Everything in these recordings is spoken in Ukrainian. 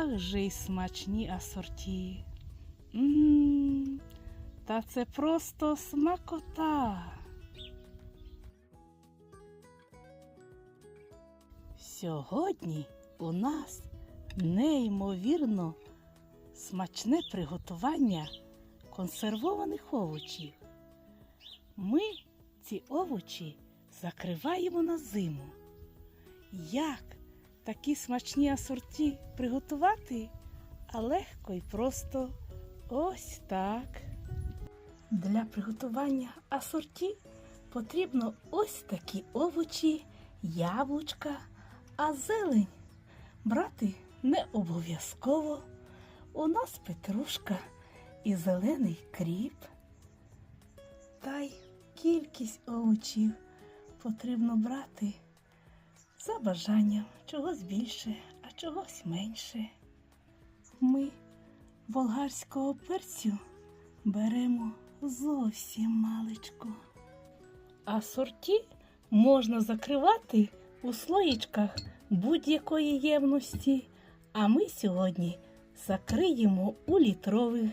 Як же й смачні асорті. Мм, та це просто смакота. Сьогодні у нас неймовірно смачне приготування консервованих овочів. Ми ці овочі закриваємо на зиму. Як такі смачні асорті приготувати? А легко і просто ось так. Для приготування асорті потрібно ось такі овочі, яблучка, а зелень брати не обов'язково. У нас петрушка і зелений кріп. Та й кількість овочів потрібно брати за бажанням чогось більше, а чогось менше. Ми болгарського перцю беремо зовсім маличку. А сорті можна закривати у слоїчках будь-якої ємності. А ми сьогодні закриємо у літрових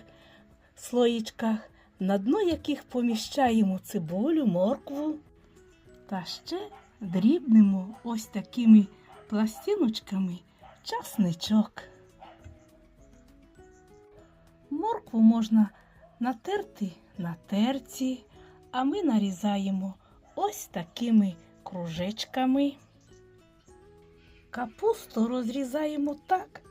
слоїчках, на дно яких поміщаємо цибулю, моркву та ще дрібнемо ось такими пластиночками часничок. Моркву можна натерти на терці, а ми нарізаємо ось такими кружечками. Капусту розрізаємо так,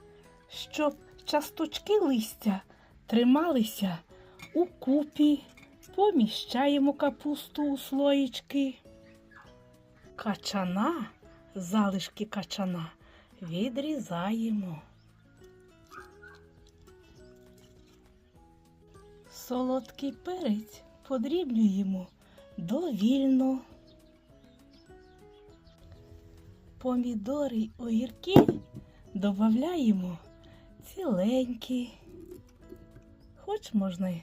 щоб часточки листя трималися у купі. Поміщаємо капусту у слоїчки. Качана, залишки качана відрізаємо. Солодкий перець подрібнюємо довільно. Помідори й огірки додаємо ціленькі. Хоч можна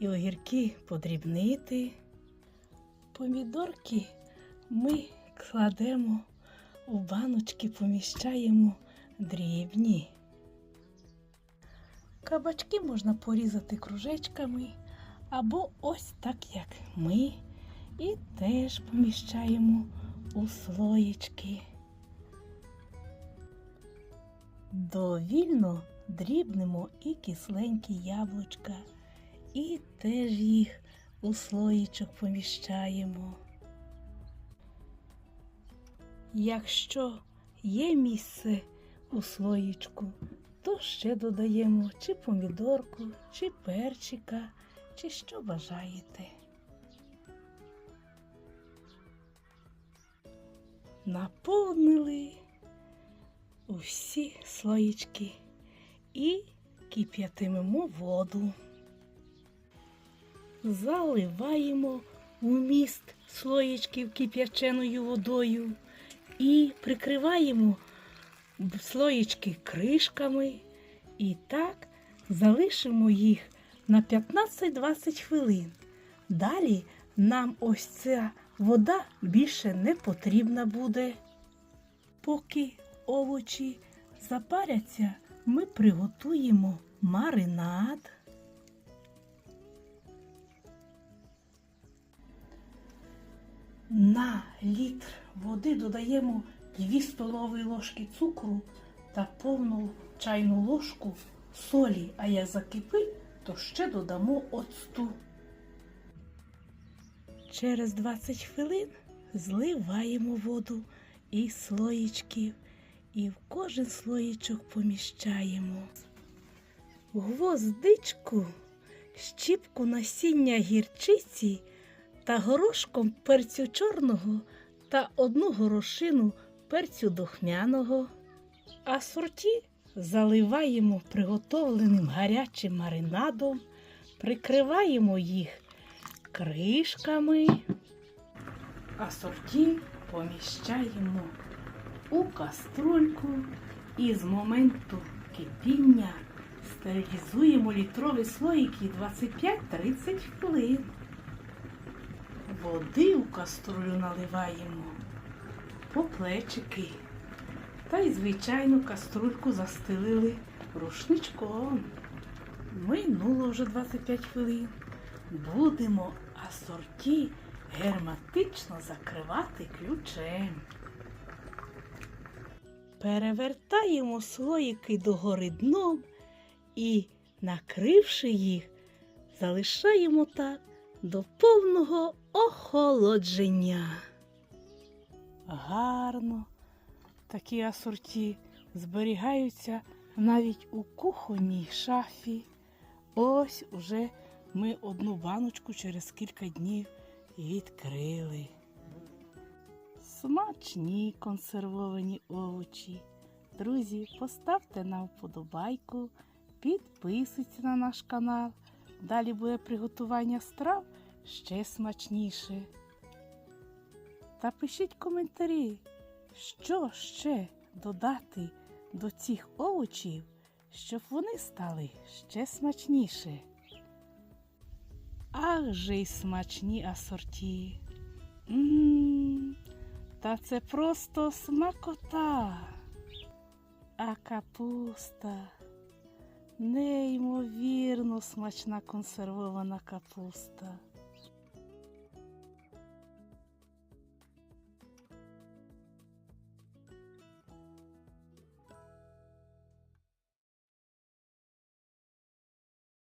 і огірки подрібнити. Помідорки ми кладемо у баночки, поміщаємо дрібні. Кабачки можна порізати кружечками або ось так, як ми, і теж поміщаємо у слоєчки. Довільно дрібнемо і кисленькі яблучка, і теж їх у слоїчок поміщаємо. Якщо є місце у слоїчку, то ще додаємо чи помідорку, чи перчика, чи що бажаєте. Наповнили усі слоїчки і кип'ятимемо воду. Заливаємо у міст слоїчків кип'яченою водою і прикриваємо слоїчки кришками і так залишимо їх на 15-20 хвилин. Далі нам ось ця вода більше не потрібна буде. Поки овочі запаряться, ми приготуємо маринад. На літр води додаємо 2 столові ложки цукру та повну чайну ложку солі, а як закипить, то ще додамо оцту. Через 20 хвилин зливаємо воду із слоїчків і в кожен слоїчок поміщаємо гвоздичку, щіпку насіння гірчиці та горошком перцю чорного та одну горошину перцю духмяного. А сорті заливаємо приготовленим гарячим маринадом, прикриваємо їх кришками, а сорті поміщаємо у каструльку і з моменту кипіння стерилізуємо літрові слоїки 25-30 хвилин. Води у каструлю наливаємо по плечики. Та й звичайну каструльку застелили рушничком. Минуло вже 25 хвилин. Будемо асорті герметично закривати ключем. Перевертаємо слоїки догори дном і, накривши їх, залишаємо так до повного охолодження. Гарно такі асорті зберігаються навіть у кухонній шафі. Ось уже ми одну баночку через кілька днів відкрили. Смачні консервовані овочі. Друзі, поставте нам вподобайку, підписуйтесь на наш канал. Далі буде приготування страв ще смачніше. Та пишіть коментарі, що ще додати до цих овочів, щоб вони стали ще смачніше. Ах же й смачні асорті. М, Та це просто смакота. А капуста. Неймовірно смачна консервована капуста.